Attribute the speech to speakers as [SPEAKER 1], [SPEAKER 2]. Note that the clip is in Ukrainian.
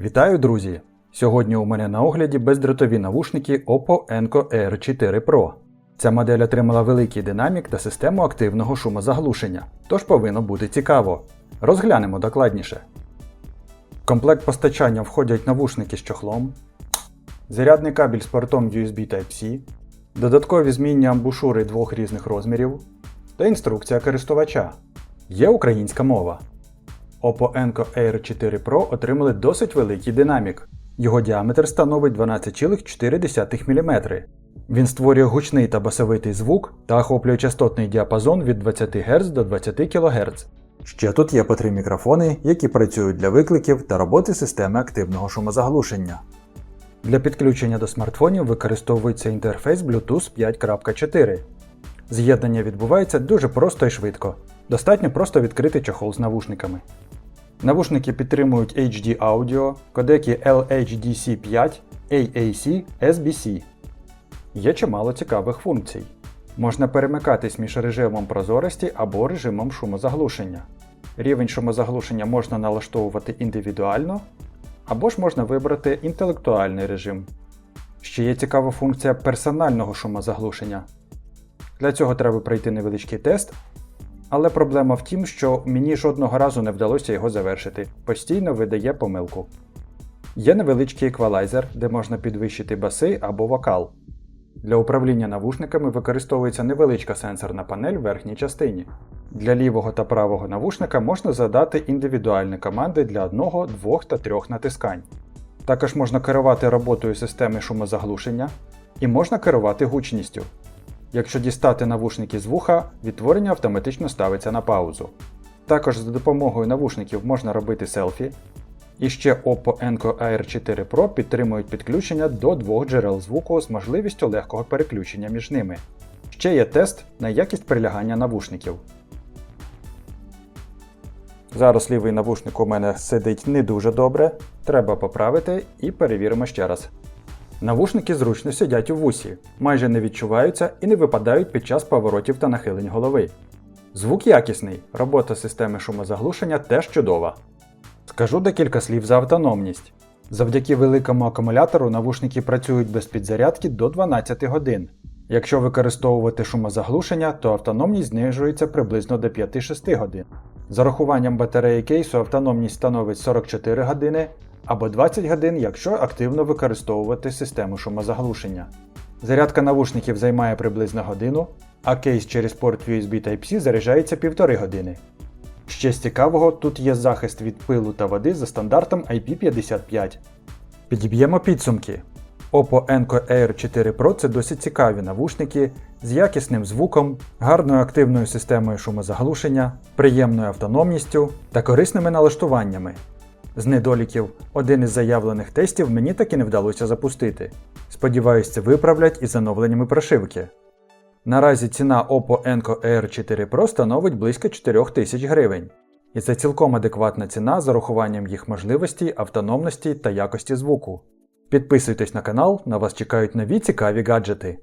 [SPEAKER 1] Вітаю, друзі! Сьогодні у мене на огляді бездротові навушники Oppo Enco R4 Pro. Ця модель отримала великий динамік та систему активного шумозаглушення, тож повинно бути цікаво. Розглянемо докладніше. В комплект постачання входять навушники з чохлом, зарядний кабель з портом USB Type-C, додаткові змінні амбушури двох різних розмірів та інструкція користувача. Є українська мова. Oppo Enco Air 4 Pro отримали досить великий динамік. Його діаметр становить 12,4 мм. Він створює гучний та басовитий звук та охоплює частотний діапазон від 20 Гц до 20 кГц. Ще тут є по три мікрофони, які працюють для викликів та роботи системи активного шумозаглушення. Для підключення до смартфонів використовується інтерфейс Bluetooth 5.4. З'єднання відбувається дуже просто і швидко. Достатньо просто відкрити чохол з навушниками. Навушники підтримують HD Audio, кодеки LHDC5, AAC, SBC. Є чимало цікавих функцій. Можна перемикатись між режимом прозорості або режимом шумозаглушення. Рівень шумозаглушення можна налаштовувати індивідуально, або ж можна вибрати інтелектуальний режим. Ще є цікава функція персонального шумозаглушення. Для цього треба пройти невеличкий тест, але проблема в тім, що мені жодного разу не вдалося його завершити, постійно видає помилку. Є невеличкий еквалайзер, де можна підвищити баси або вокал. Для управління навушниками використовується невеличка сенсорна панель в верхній частині. Для лівого та правого навушника можна задати індивідуальні команди для одного, двох та трьох натискань. Також можна керувати роботою системи шумозаглушення і можна керувати гучністю. Якщо дістати навушники з вуха, відтворення автоматично ставиться на паузу. Також за допомогою навушників можна робити селфі. І ще Oppo Enco Air 4 Pro підтримують підключення до двох джерел звуку з можливістю легкого переключення між ними. Ще є тест на якість прилягання навушників. Зараз лівий навушник у мене сидить не дуже добре. Треба поправити і перевіримо ще раз. Навушники зручно сидять у вусі, майже не відчуваються і не випадають під час поворотів та нахилень голови. Звук якісний, робота системи шумозаглушення теж чудова. Скажу декілька слів за автономність. Завдяки великому акумулятору навушники працюють без підзарядки до 12 годин. Якщо використовувати шумозаглушення, то автономність знижується приблизно до 5-6 годин. З урахуванням батареї кейсу автономність становить 44 години або 20 годин, якщо активно використовувати систему шумозаглушення. Зарядка навушників займає приблизно годину, а кейс через порт USB Type-C заряджається 1,5 години. Ще з цікавого, тут є захист від пилу та води за стандартом IP55. Підіб'ємо підсумки. Oppo Enco Air 4 Pro це досить цікаві навушники з якісним звуком, гарною активною системою шумозаглушення, приємною автономністю та корисними налаштуваннями. З недоліків, один із заявлених тестів мені таки не вдалося запустити. Сподіваюсь, це виправлять із оновленнями прошивки. Наразі ціна Oppo Enco Air 4 Pro становить близько 4000 гривень. І це цілком адекватна ціна з урахуванням їх можливостей, автономності та якості звуку. Підписуйтесь на канал, на вас чекають нові цікаві гаджети.